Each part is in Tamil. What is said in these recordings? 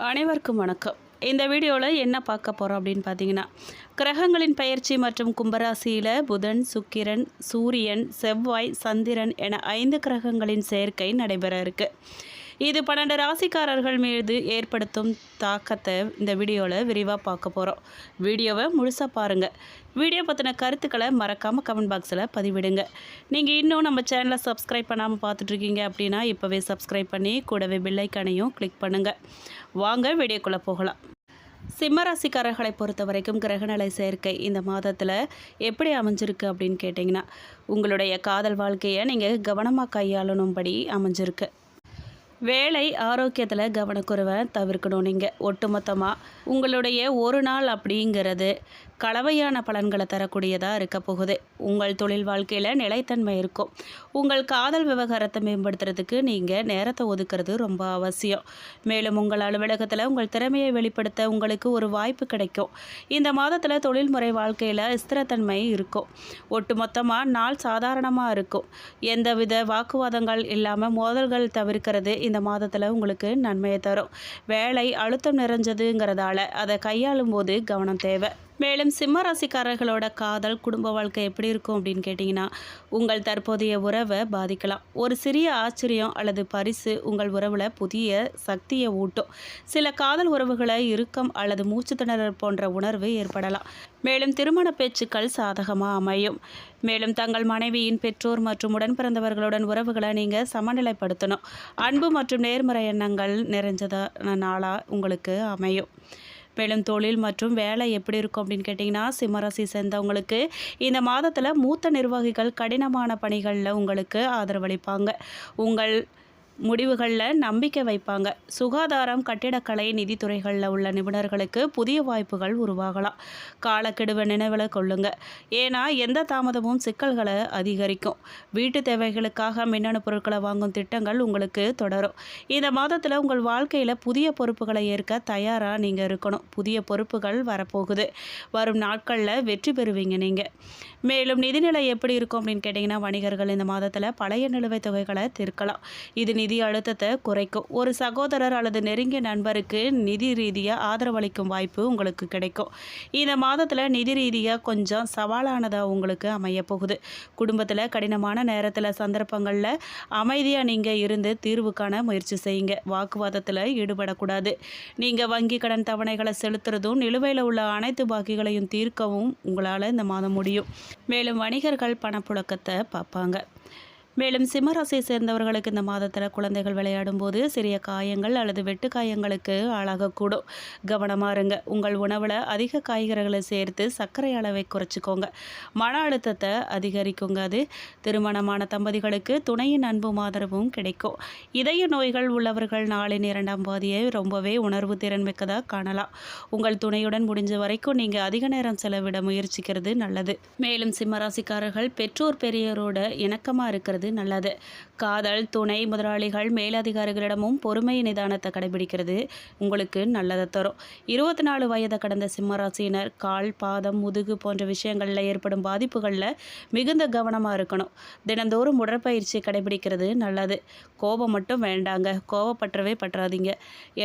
அனைவருக்கும் வணக்கம். இந்த வீடியோவில் என்ன பார்க்க போகிறோம் அப்படின்னு பார்த்தீங்கன்னா கிரகங்களின் பயிற்சி மற்றும் கும்பராசியில் புதன் சுக்கிரன் சூரியன் செவ்வாய் சந்திரன் என ஐந்து கிரகங்களின் சேர்க்கை நடைபெற இருக்கு. இது பன்னெண்டு ராசிக்காரர்கள் மீது ஏற்படுத்தும் தாக்கத்தை இந்த வீடியோவில் விரிவாக பார்க்க போகிறோம் வீடியோவை முழுசாக பாருங்கள் வீடியோ பற்றின கருத்துக்களை மறக்காமல் கமெண்ட் பாக்ஸில் பதிவிடுங்க. நீங்கள் இன்னும் நம்ம சேனலை சப்ஸ்கிரைப் பண்ணாமல் பார்த்துட்ருக்கீங்க அப்படின்னா இப்போவே சப்ஸ்கிரைப் பண்ணி கூடவே பில்லைக்கனையும் கிளிக் பண்ணுங்கள் வாங்க வீடியோக்குள்ளே போகலாம். சிம்மராசிக்காரர்களை பொறுத்த வரைக்கும் கிரகநிலை சேர்க்கை இந்த மாதத்தில் எப்படி அமைஞ்சிருக்கு அப்படின்னு கேட்டிங்கன்னா உங்களுடைய காதல் வாழ்க்கையை நீங்கள் கவனமாக கையாளணும்படி அமைஞ்சிருக்கு. வேலை ஆரோக்கியத்தில் கவனக்குறைவை தவிர்க்கணும் நீங்கள் ஒட்டுமொத்தமாக உங்களுடைய ஒரு நாள் அப்படிங்கிறது கலவையான பலன்களை தரக்கூடியதாக இருக்க போகுது. உங்கள் தொழில் வாழ்க்கையில் நிலைத்தன்மை இருக்கும். உங்கள் காதல் விவகாரத்தை மேம்படுத்துறதுக்கு நீங்கள் நேரத்தை ஒதுக்குறது ரொம்ப அவசியம். மேலும் உங்கள் அலுவலகத்தில் உங்கள் திறமையை வெளிப்படுத்த உங்களுக்கு ஒரு வாய்ப்பு கிடைக்கும். இந்த மாதத்தில் தொழில்முறை வாழ்க்கையில் ஸ்திரத்தன்மை இருக்கும். ஒட்டுமொத்தமாக நாள் சாதாரணமாக இருக்கும். எந்தவித வாக்குவாதங்கள் இல்லாமல் மோதல்கள் தவிர்க்கிறது இந்த மாதத்தில் உங்களுக்கு நன்மையை தரும். வேலை அழுத்தம் நிறைஞ்சதுங்கிறதால அதை கையாளும் போது கவனம் தேவை. மேலும் சிம்ம ராசிக்காரர்களோட காதல் குடும்ப வாழ்க்கை எப்படி இருக்கும் அப்படின்னு கேட்டிங்கன்னா உங்கள் தற்போதைய உறவை பாதிக்கலாம். ஒரு சிறிய ஆச்சரியம் அல்லது பரிசு உங்கள் உறவில் புதிய சக்தியை ஊட்டும். சில காதல் உறவுகளை இறுக்கம் அல்லது மூச்சு திணறல் போன்ற உணர்வு ஏற்படலாம். மேலும் திருமண பேச்சுக்கள் சாதகமாக அமையும். மேலும் தங்கள் மனைவியின் பெற்றோர் மற்றும் உடன் பிறந்தவர்களுடன் உறவுகளை நீங்கள் சமநிலைப்படுத்தணும். அன்பு மற்றும் நேர்மறை எண்ணங்கள் நிறைஞ்சதான நாளாக உங்களுக்கு அமையும். மேலும் தொழில் மற்றும் வேலை எப்படி இருக்கும் அப்படின்னு கேட்டிங்கன்னா சிம்மராசி சேர்ந்தவங்களுக்கு இந்த மாதத்தில் மூத்த நிர்வாகிகள் கடினமான பணிகளில் உங்களுக்கு ஆதரவளிப்பாங்க. உங்கள் முடிவுகளில் நம்பிக்கை வைப்பாங்க. சுகாதாரம் கட்டிடக்கலை நிதித்துறைகளில் உள்ள நிபுணர்களுக்கு புதிய வாய்ப்புகள் உருவாகலாம். காலக்கெடுவை நினைவில் கொள்ளுங்க. ஏன்னா எந்த தாமதமும் சிக்கல்களை அதிகரிக்கும். வீட்டு தேவைகளுக்காக மின்னணு பொருட்களை வாங்கும் திட்டங்கள் உங்களுக்கு தொடரும். இந்த மாதத்தில் உங்கள் வாழ்க்கையில் புதிய பொறுப்புகளை ஏற்க தயாராக நீங்கள் இருக்கணும். புதிய பொறுப்புகள் வரப்போகுது. வரும் நாட்களில் வெற்றி பெறுவீங்க நீங்கள் மேலும் நிதிநிலை எப்படி இருக்கும் அப்படின்னு கேட்டிங்கன்னா வணிகர்கள் இந்த மாதத்தில் பழைய நிலுவைத் தொகைகளை தீர்க்கலாம். இது நிதி நிதி அழுத்தத்தை குறைக்கும். ஒரு சகோதரர் அல்லது நெருங்கிய நண்பருக்கு நிதி ரீதியாக ஆதரவளிக்கும் வாய்ப்பு உங்களுக்கு கிடைக்கும். இந்த மாதத்தில் நிதி ரீதியாக கொஞ்சம் சவாலானதாக உங்களுக்கு அமைய போகுது. குடும்பத்தில் கடினமான நேரத்தில் சந்தர்ப்பங்களில் அமைதியாக நீங்கள் இருந்து தீர்வு காண முயற்சி செய்யுங்க. வாக்குவாதத்தில் ஈடுபடக்கூடாது. நீங்கள் வங்கி கடன் தவணைகளை செலுத்துறதும் நிலுவையில் உள்ள அனைத்து பாக்கிகளையும் தீர்க்கவும் உங்களால் இந்த மாதம் முடியும். மேலும் வணிகர்கள் பணப்புழக்கத்தை பார்ப்பாங்க. மேலும் சிம்மராசியை சேர்ந்தவர்களுக்கு இந்த மாதத்தில் குழந்தைகள் விளையாடும் போது சிறிய காயங்கள் அல்லது வெட்டு காயங்களுக்கு ஆளாகக்கூடும். கவனமாக இருங்க. உங்கள் உணவில் அதிக காய்கறிகளை சேர்த்து சர்க்கரை அளவை குறைச்சிக்கோங்க. மன அழுத்தத்தை அதிகரிக்குங்க அது. திருமணமான தம்பதிகளுக்கு துணையின் அன்பும் ஆதரவும் கிடைக்கும். இதய நோய்கள் உள்ளவர்கள் நாளின் இரண்டாம் பாதியை ரொம்பவே உணர்வு திறன் மிக்கதாக காணலாம். உங்கள் துணையுடன் முடிஞ்ச வரைக்கும் நீங்கள் அதிக நேரம் செலவிட முயற்சிக்கிறது நல்லது. மேலும் சிம்மராசிக்காரர்கள் பெற்றோர் பெரியோரோட இணக்கமாக இருக்கிறது இருக்கிறது நல்லது. காதல் துணை முதலாளிகள் மேலதிகாரிகளிடமும் பொறுமை நிதானத்தை கடைபிடிக்கிறது உங்களுக்கு நல்லதை தரும். இருபத்தி நாலு வயதை கடந்த சிம்மராசினர் கால் பாதம் முதுகு போன்ற விஷயங்களில் ஏற்படும் பாதிப்புகளில் மிகுந்த கவனமாக இருக்கணும். தினந்தோறும் உடற்பயிற்சி கடைபிடிக்கிறது நல்லது. கோபம் மட்டும் வேண்டாங்க. கோவப்பற்றவே பற்றாதீங்க.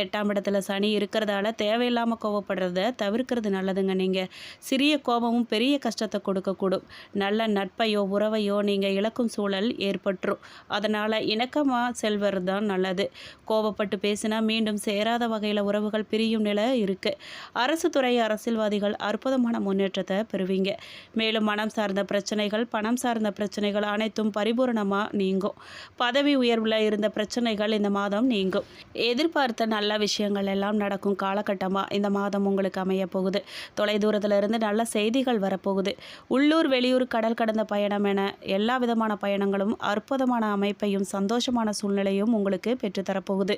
எட்டாம் இடத்துல சனி இருக்கிறதால தேவையில்லாமல் கோவப்படுறத தவிர்க்கிறது நல்லதுங்க நீங்கள் சிறிய கோபமும் பெரிய கஷ்டத்தை கொடுக்கக்கூடும். நல்ல நட்பையோ உறவையோ நீங்கள் இழக்கும் சூழல் ஏற்பட்டுரும். அதனால் இணக்கமாக செல்வது தான் நல்லது. கோபப்பட்டு பேசினா மீண்டும் சேராத வகையில் உறவுகள் பிரியும் நிலை இருக்குது அரசு துறை அரசியல்வாதிகள் அற்புதமான முன்னேற்றத்தை பெறுவீங்க. மேலும் மனம் சார்ந்த பிரச்சனைகள் பணம் சார்ந்த பிரச்சனைகள் அனைத்தும் பரிபூரணமாக நீங்கும். பதவி உயர்வில் இருந்த பிரச்சனைகள் இந்த மாதம் நீங்கும். எதிர்பார்த்த நல்ல விஷயங்கள் எல்லாம் நடக்கும் காலகட்டமாக இந்த மாதம் உங்களுக்கு அமைய போகுது. தொலைதூரத்தில் இருந்து நல்ல செய்திகள் வரப்போகுது. உள்ளூர் வெளியூர் கடல் கடந்த பயணம் என எல்லா விதமான பயணங்களும் அற்புதமான அமைப்பையும் சந்தோஷமான சூழ்நிலையும் உங்களுக்கு பெற்றுத்தரப்போகுது.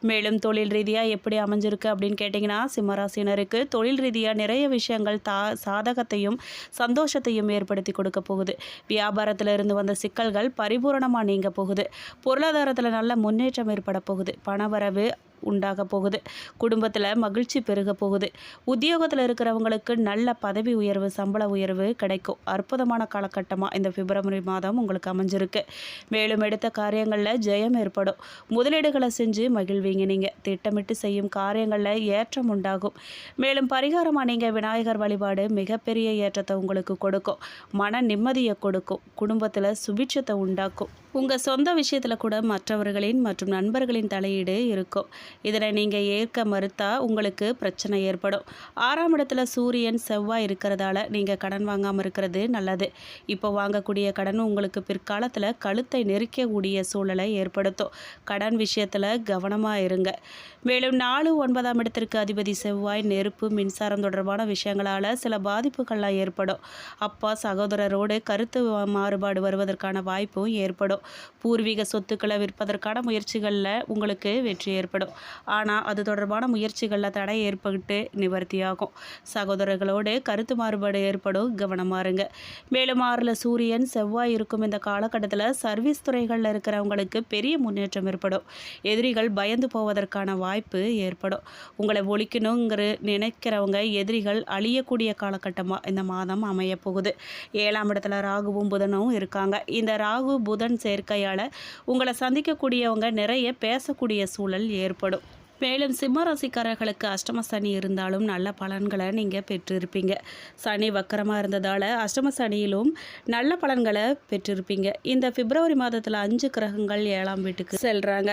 மேலும் தொழில் ரீதியாக எப்படி அமைஞ்சிருக்கு அப்படின்னு கேட்டிங்கன்னா சிம்மராசினருக்கு தொழில் ரீதியாக நிறைய விஷயங்கள் தா சாதகத்தையும் சந்தோஷத்தையும் ஏற்படுத்தி கொடுக்க போகுது. வியாபாரத்தில் இருந்து வந்த சிக்கல்கள் பரிபூரணமாக நீங்க போகுது. பொருளாதாரத்தில் நல்ல முன்னேற்றம் ஏற்பட போகுது. பணவரவு உண்டாக போகுது. குடும்பத்தில் மகிழ்ச்சி பெருக போகுது. உத்தியோகத்தில் இருக்கிறவங்களுக்கு நல்ல பதவி உயர்வு சம்பள உயர்வு கிடைக்கும். அற்புதமான காலகட்டமாக இந்த பிப்ரவரி மாதம் உங்களுக்கு அமைஞ்சிருக்கு. மேலும் எடுத்த காரியங்களில் ஜெயம் ஏற்படும். முதலீடுகளை செஞ்சு மகிழ்வீங்க நீங்கள் திட்டமிட்டு செய்யும் காரியங்களில் ஏற்றம் உண்டாகும். மேலும் பரிகாரமாக நீங்கள் விநாயகர் வழிபாடு மிகப்பெரிய ஏற்றத்தை உங்களுக்கு கொடுக்கும். மன நிம்மதியை கொடுக்கும். குடும்பத்தில் சுபிட்சத்தை உண்டாக்கும். உங்கள் சொந்த விஷயத்தில் கூட மற்றவர்களின் மற்றும் நண்பர்களின் தலையீடு இருக்கும். இதனை நீங்கள் ஏற்க மறுத்தா உங்களுக்கு பிரச்சனை ஏற்படும். ஆறாம் இடத்துல சூரியன் செவ்வாய் இருக்கிறதால நீங்கள் கடன் வாங்காமல் இருக்கிறது நல்லது. இப்போ வாங்கக்கூடிய கடன் உங்களுக்கு பிற்காலத்தில் கழுத்தை நெரிக்கக்கூடிய சூழலை ஏற்படுத்தும். கடன் விஷயத்தில் கவனமாக இருங்க. மேலும் நாலு ஒன்பதாம் இடத்திற்கு அதிபதி செவ்வாய் நெருப்பு மின்சாரம் தொடர்பான விஷயங்களால் சில பாதிப்புகள்லாம் ஏற்படும். அப்பா சகோதரரோடு கருத்து மாறுபாடு வருவதற்கான வாய்ப்பும் ஏற்படும். பூர்வீக சொத்துக்களை விற்பதற்கான முயற்சிகளில் உங்களுக்கு வெற்றி ஏற்படும். ஆனால் அது தொடர்பான முயற்சிகளில் தடை ஏற்பட்டு நிவர்த்தியாகும். சகோதரர்களோடு கருத்து மாறுபாடு ஏற்படும். கவனமாக இருங்க. மேலும் ஆறில் சூரியன் செவ்வாய் இருக்கும் இந்த காலகட்டத்தில் சர்வீஸ் துறைகளில் இருக்கிறவங்களுக்கு பெரிய முன்னேற்றம் ஏற்படும். எதிரிகள் பயந்து போவதற்கான வாய்ப்பு ஏற்படும். உங்களை ஒழிக்கணுங்கிற நினைக்கிறவங்க எதிரிகள் அழியக்கூடிய காலகட்டமாக இந்த மாதம் அமைய போகுது. ஏழாம் இடத்துல ராகுவும் புதனும் இருக்காங்க. இந்த ராகு புதன் சேர்க்கையால் உங்களை சந்திக்கக்கூடியவங்க நிறைய பேசக்கூடிய சூழல் ஏற்படும். மேலும் சிம்ம ராசிக்காரர்களுக்கு அஷ்டம சனி இருந்தாலும் நல்ல பலன்களை நீங்கள் பெற்றிருப்பீங்க. சனி வக்கரமாக இருந்ததால் அஷ்டம சனியிலும் நல்ல பலன்களை பெற்றிருப்பீங்க. இந்த பிப்ரவரி மாதத்தில் அஞ்சு கிரகங்கள் ஏழாம் வீட்டுக்கு செல்கிறாங்க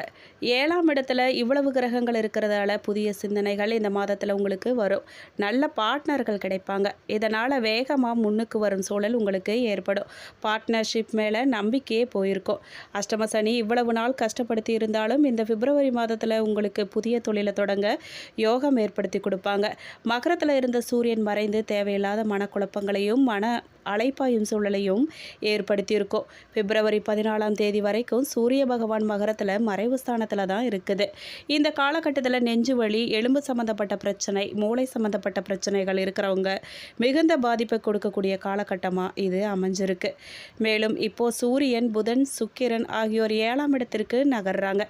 ஏழாம் இடத்துல இவ்வளவு கிரகங்கள் இருக்கிறதால புதிய சிந்தனைகள் இந்த மாதத்தில் உங்களுக்கு வரும். நல்ல பார்ட்னர்கள் கிடைப்பாங்க. இதனால் வேகமாக முன்னுக்கு வரும் சூழல் உங்களுக்கு ஏற்படும். பார்ட்னர்ஷிப் மேலே நம்பிக்கையே போயிருக்கும். அஷ்டம சனி இவ்வளவு நாள் கஷ்டப்படுத்தி இருந்தாலும் இந்த பிப்ரவரி மாதத்தில் உங்களுக்கு புதிய தொழிலை தொடங்க யோகம் ஏற்படுத்தி கொடுப்பாங்க. மகரத்தில் இருந்த சூரியன் மறைந்து தேவையில்லாத மனக்குழப்பங்களையும் மன அலைப்பாயும் சூழலையும் ஏற்படுத்தியிருக்கும். பிப்ரவரி பதினாலாம் தேதி வரைக்கும் சூரிய பகவான் மகரத்தில் மறைவு ஸ்தானத்தில் தான் இருக்குது. இந்த காலகட்டத்தில் நெஞ்சு வலி எலும்பு சம்மந்தப்பட்ட பிரச்சனை மூளை சம்மந்தப்பட்ட பிரச்சனைகள் இருக்கிறவங்க மிகுந்த பாதிப்பை கொடுக்கக்கூடிய காலகட்டமாக இது அமைஞ்சிருக்கு. மேலும் இப்போது சூரியன் புதன் சுக்கிரன் ஆகியோர் ஏழாம் இடத்திற்கு நகர்றாங்க.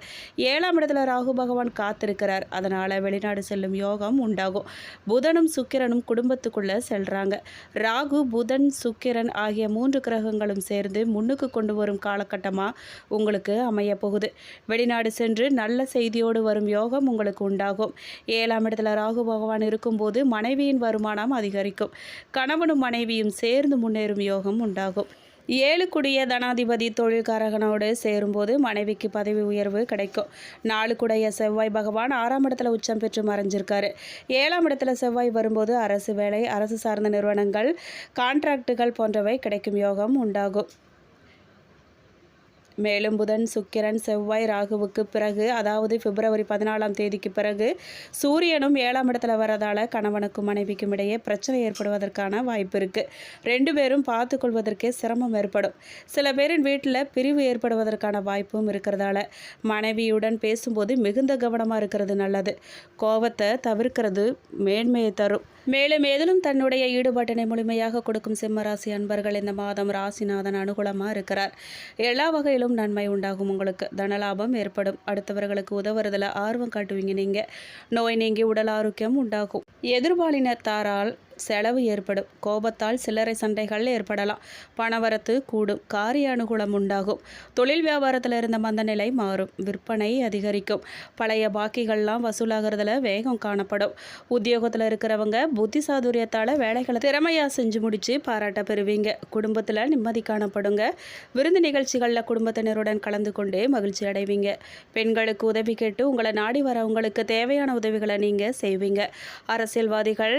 ஏழாம் இடத்துல ராகு பகவான் காத்திருக்கிறார். அதனால் வெளிநாடு செல்லும் யோகம் உண்டாகும். புதனும் சுக்கிரனும் குடும்பத்துக்குள்ளே செல்கிறாங்க ராகு புதன் சு சுக்கிரன் ஆகிய மூன்று கிரகங்களும் சேர்ந்து முன்னுக்கு கொண்டு வரும் காலகட்டமாக உங்களுக்கு அமைய போகுது வெளிநாடு சென்று நல்ல செய்தியோடு வரும் யோகம் உங்களுக்கு உண்டாகும். ஏழாம் இடத்துல ராகு பகவான் இருக்கும்போது மனைவியின் வருமானம் அதிகரிக்கும். கணவனும் மனைவியும் சேர்ந்து முன்னேறும் யோகம் உண்டாகும். ஏழுக்குடிய தனாதிபதி தொழில்காரகனோடு சேரும்போது மனைவிக்கு பதவி உயர்வு கிடைக்கும். நாலுக்குடைய செவ்வாய் பகவான் ஆறாம் இடத்துல உச்சம் பெற்று மறைஞ்சிருக்காரு. ஏழாம் இடத்துல செவ்வாய் வரும்போது அரசு வேலை அரசு சார்ந்த நிறுவனங்கள் கான்ட்ராக்டுகள் போன்றவை கிடைக்கும் யோகம் உண்டாகும். மேலும் புதன் சுக்கிரன் செவ்வாய் ராகுவுக்கு பிறகு அதாவது பிப்ரவரி பதினாலாம் தேதிக்கு பிறகு சூரியனும் ஏழாம் இடத்துல வரதால கணவனுக்கும் மனைவிக்கும் இடையே பிரச்சனை ஏற்படுவதற்கான வாய்ப்பு இருக்குது ரெண்டு பேரும் பார்த்து கொள்வதற்கே சிரமம் ஏற்படும். சில பேரின் வீட்டில் பிரிவு ஏற்படுவதற்கான வாய்ப்பும் இருக்கிறதால மனைவியுடன் பேசும்போது மிகுந்த கவனமாக இருக்கிறது நல்லது. கோபத்தை தவிர்க்கிறது மேன்மையை தரும். மேலும் ஏதிலும் தன்னுடைய ஈடுபாட்டினை முழுமையாக கொடுக்கும் சிம்மராசி அன்பர்கள் இந்த மாதம் ராசிநாதன் அனுகூலமாக இருக்கிறார். எல்லா வகையிலும் நன்மை உண்டாகும் உங்களுக்கு. தனலாபம் ஏற்படும். அடுத்தவர்களுக்கு உதவுறதுல ஆர்வம் காட்டுவீங்க நீங்கள் நோய் நீங்கி உடல் ஆரோக்கியம் உண்டாகும். எதிர்பாலினத்தாரால் செலவு ஏற்படும். கோபத்தால் சில்லறை சண்டைகள் ஏற்படலாம். பணவரத்து கூடும். காரிய அனுகூலம் உண்டாகும். தொழில் வியாபாரத்தில் இருந்த மந்த நிலை மாறும். விற்பனை அதிகரிக்கும். பழைய பாக்கிகள்லாம் வசூலாகிறதுல வேகம் காணப்படும். உத்தியோகத்தில் இருக்கிறவங்க புத்தி சாதுரியத்தால் வேலைகளை திறமையாக செஞ்சு முடித்து பாராட்ட பெறுவீங்க. குடும்பத்தில் நிம்மதி காணப்படுங்க. விருந்து நிகழ்ச்சிகளில் குடும்பத்தினருடன் கலந்து கொண்டே மகிழ்ச்சி அடைவீங்க. பெண்களுக்கு உதவி கேட்டு உங்களை நாடி வரவங்களுக்கு தேவையான உதவிகளை நீங்கள் செய்வீங்க. அரசியல்வாதிகள்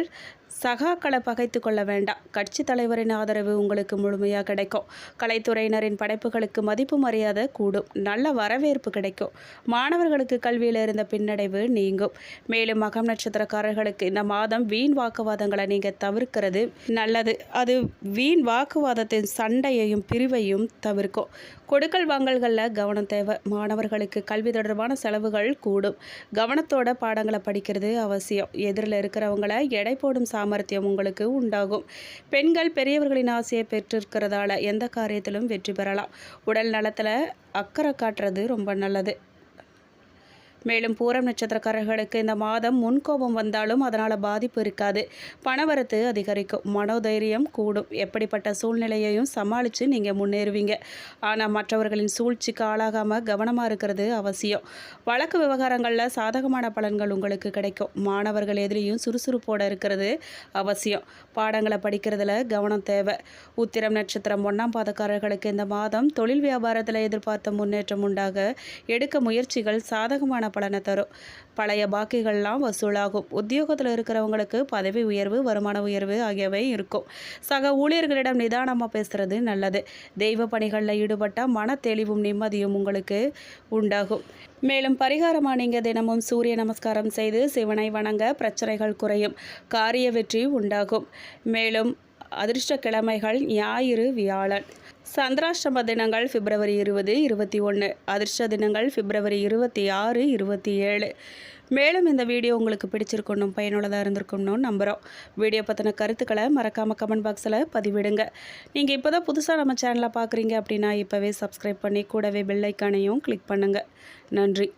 சகாக்களை பகைத்து கொள்ள வேண்டாம். கட்சி தலைவரின் ஆதரவு உங்களுக்கு முழுமையாக கிடைக்கும். கலைத்துறையினரின் படைப்புகளுக்கு மதிப்பு மரியாதை கூடும். நல்ல வரவேற்பு கிடைக்கும். மாணவர்களுக்கு கல்வியில் இருந்த பின்னடைவு நீங்கும். மேலும் மகம் நட்சத்திரக்காரர்களுக்கு இந்த மாதம் வீண் வாக்குவாதங்களை நீங்கள் தவிர்க்கிறது நல்லது. அது வீண் வாக்குவாதத்தின் சண்டையையும் பிரிவையும் தவிர்க்கும். கொடுக்கல் வாங்கல்களில் கவனம் தேவை. மாணவர்களுக்கு கல்வி தொடர்பான செலவுகள் கூடும். கவனத்தோட பாடங்களை படிக்கிறது அவசியம். எதிரில் இருக்கிறவங்கள எடை போடும் சாமர்த்தியம் உங்களுக்கு உண்டாகும். பெண்கள் பெரியவர்களின் ஆசையை பெற்றிருக்கிறதால எந்த காரியத்திலும் வெற்றி பெறலாம். உடல் நலத்தில் அக்கறை காட்டுறது ரொம்ப நல்லது. மேலும் பூரம் நட்சத்திரக்காரர்களுக்கு இந்த மாதம் முன்கோபம் வந்தாலும் அதனால் பாதிப்பு இருக்காது. பணவரத்து அதிகரிக்கும். மனோதைரியம் கூடும். எப்படிப்பட்ட சூழ்நிலையையும் சமாளித்து நீங்கள் முன்னேறுவீங்க. ஆனால் மற்றவர்களின் சூழ்ச்சிக்கு ஆளாகாமல் கவனமாக இருக்கிறது அவசியம். வழக்கு விவகாரங்களில் சாதகமான பலன்கள் உங்களுக்கு கிடைக்கும். மாணவர்கள் எதிலையும் சுறுசுறுப்போடு இருக்கிறது அவசியம். பாடங்களை படிக்கிறதுல கவனம் தேவை. உத்திரம் நட்சத்திரம் ஒன்றாம் பாதக்காரர்களுக்கு இந்த மாதம் தொழில் வியாபாரத்தில் எதிர்பார்த்த முன்னேற்றம் உண்டாக எடுக்க முயற்சிகள் சாதகமான பலனை தரும். பழைய பாக்கிகள்லாம் வசூலாகும். உத்தியோகத்தில் இருக்கிறவங்களுக்கு பதவி உயர்வு வருமான உயர்வு ஆகியவை இருக்கும். சக ஊழியர்களிடம் நிதானமாக பேசுகிறது நல்லது. தெய்வ பணிகளில் ஈடுபட்டால் மன தெளிவும் நிம்மதியும் உங்களுக்கு உண்டாகும். மேலும் பரிகாரமாக நீங்கள் தினமும் சூரிய நமஸ்காரம் செய்து சிவனை வணங்க பிரச்சனைகள் குறையும். காரிய வெற்றி உண்டாகும். மேலும் அதிர்ஷ்ட கிழமைகள் ஞாயிறு வியாழன். சந்திராஷ்டம தினங்கள் பிப்ரவரி இருபது இருபத்தி ஒன்று. அதிர்ஷ்ட தினங்கள் பிப்ரவரி இருபத்தி ஆறு இருபத்தி ஏழு. மேலும் இந்த வீடியோ உங்களுக்கு பிடிச்சிருக்கணும் பயனுள்ளதாக இருந்திருக்கணும்னு நம்புகிறோம் வீடியோ பற்றின கருத்துக்களை மறக்காமல் கமெண்ட் பாக்ஸில் பதிவிடுங்க. நீங்கள் இப்போ தான் புதுசாக நம்ம சேனலை பார்க்குறீங்க அப்படின்னா இப்போவே சப்ஸ்கிரைப் பண்ணி கூடவே பெல்லைக்கானையும் கிளிக் பண்ணுங்கள் நன்றி.